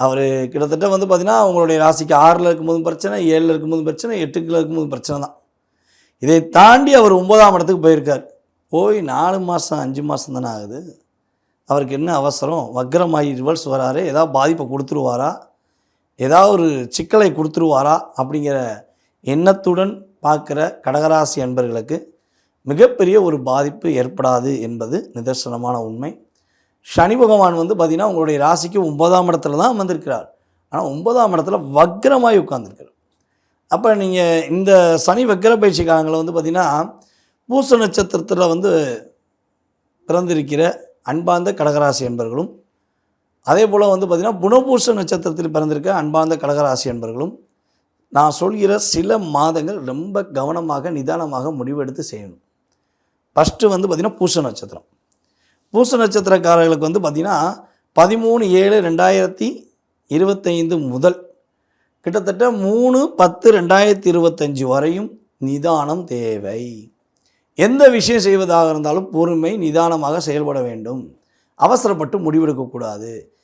அவர் கிட்டத்தட்ட வந்து பார்த்திங்கன்னா அவங்களுடைய ராசிக்கு ஆறில் இருக்கும்போதும் பிரச்சனை ஏழில் இருக்கும்போதும் பிரச்சனை எட்டுக்கில் இருக்கும்போது பிரச்சனை தான். இதை தாண்டி அவர் ஒம்பதாம் இடத்துக்கு போயிருக்கார். போய் நாலு மாதம் அஞ்சு மாதம் தானே ஆகுது. அவருக்கு என்ன அவசரம்? வக்ரமாகி ரிவர்ஸ் வராரு. ஏதாவது பாதிப்பை கொடுத்துருவாரா? ஏதாவது ஒரு சிக்கலை கொடுத்துருவாரா? அப்படிங்கிற எண்ணத்துடன் பார்க்குற கடகராசி அன்பர்களுக்கு மிகப்பெரிய ஒரு பாதிப்பு ஏற்படாது என்பது நிதர்சனமான உண்மை. சனி பகவான் வந்து பார்த்திங்கன்னா உங்களுடைய ராசிக்கு ஒன்பதாம் இடத்துல தான் வந்திருக்கிறார் ஆனால் ஒன்பதாம் இடத்துல வக்ரமாய் உட்கார்ந்திருக்கிறார். அப்போ நீங்கள் இந்த சனி வக்ர பயிற்சி காலங்களில் வந்து பார்த்திங்கன்னா பூச நட்சத்திரத்தில் வந்து பிறந்திருக்கிற அன்பார்ந்த கடகராசி என்பர்களும் அதே போல் வந்து பார்த்திங்கன்னா புனபூச நட்சத்திரத்தில் பிறந்திருக்க அன்பார்ந்த கடகராசி என்பர்களும் நான் சொல்கிற சில மாதங்கள் ரொம்ப கவனமாக நிதானமாக முடிவெடுத்து செய்யணும். ஃபஸ்ட்டு வந்து பார்த்திங்கன்னா பூச நட்சத்திரம். பூச நட்சத்திரக்காரர்களுக்கு வந்து பார்த்திங்கன்னா பதிமூணு ஏழு ரெண்டாயிரத்தி இருபத்தைந்து முதல் கிட்டத்தட்ட மூணு பத்து ரெண்டாயிரத்தி இருபத்தஞ்சி வரையும் நிதானம் தேவை. எந்த விஷயம் செய்வதாக இருந்தாலும் பொறுமை நிதானமாக செயல்பட வேண்டும். அவசரப்பட்டு முடிவெடுக்கக்கூடாது.